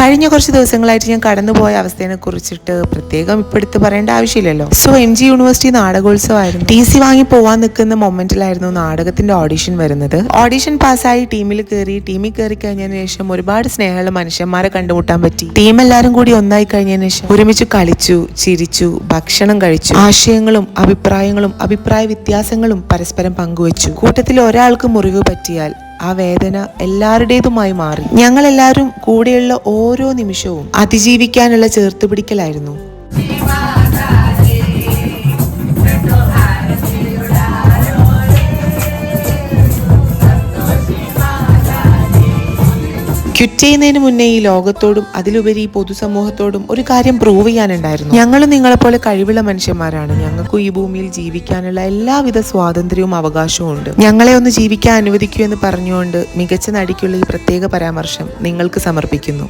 കഴിഞ്ഞ കുറച്ച് ദിവസങ്ങളായിട്ട് ഞാൻ കടന്നുപോയ അവസ്ഥയെ കുറിച്ചിട്ട് പ്രത്യേകം ഇപ്പൊ എടുത്ത് പറയേണ്ട ആവശ്യമില്ലല്ലോ. സോ എം ജി യൂണിവേഴ്സിറ്റി നാടകോത്സവമായിരുന്നു. ടി സി വാങ്ങി പോവാൻ നിൽക്കുന്ന മൊമെന്റിലായിരുന്നു നാടകത്തിന്റെ ഓഡിഷൻ വരുന്നത്. ഓഡിഷൻ പാസ്സായി ടീമിൽ കയറി ടീമിൽ കയറി കഴിഞ്ഞതിന് ശേഷം ഒരുപാട് സ്നേഹമുള്ള മനുഷ്യന്മാരെ കണ്ടുമുട്ടാൻ പറ്റി. ടീം എല്ലാവരും കൂടി ഒന്നായി കഴിഞ്ഞതിന് ശേഷം ഒരുമിച്ച് കളിച്ചു ചിരിച്ചു ഭക്ഷണം കഴിച്ചു. ആശയങ്ങളും അഭിപ്രായങ്ങളും അഭിപ്രായ വ്യത്യാസങ്ങളും പരസ്പരം പങ്കുവച്ചു. കൂട്ടത്തിൽ ഒരാൾക്ക് മുറിവ് പറ്റിയാൽ ആ വേദന എല്ലാവരുടേതുമായി മാറി. ഞങ്ങളെല്ലാവരും കൂടെയുള്ള ഓരോ നിമിഷവും അതിജീവിക്കാനുള്ള ചേർത്തുപിടിക്കലായിരുന്നു ക്വിറ്റ് ചെയ്യുന്നതിന് മുന്നേ ഈ ലോകത്തോടും അതിലുപരി ഈ പൊതുസമൂഹത്തോടും ഒരു കാര്യം പ്രൂവ് ചെയ്യാനുണ്ടായിരുന്നു. ഞങ്ങളും നിങ്ങളെപ്പോലെ കഴിവുള്ള മനുഷ്യന്മാരാണ്. ഞങ്ങൾക്കും ഈ ഭൂമിയിൽ ജീവിക്കാനുള്ള എല്ലാവിധ സ്വാതന്ത്ര്യവും അവകാശവും ഉണ്ട്. ഞങ്ങളെ ഒന്ന് ജീവിക്കാൻ അനുവദിക്കൂ എന്ന് പറഞ്ഞുകൊണ്ട് മികച്ച നടിക്കുള്ള ഈ പ്രത്യേക പരാമർശം നിങ്ങൾക്ക് സമർപ്പിക്കുന്നു.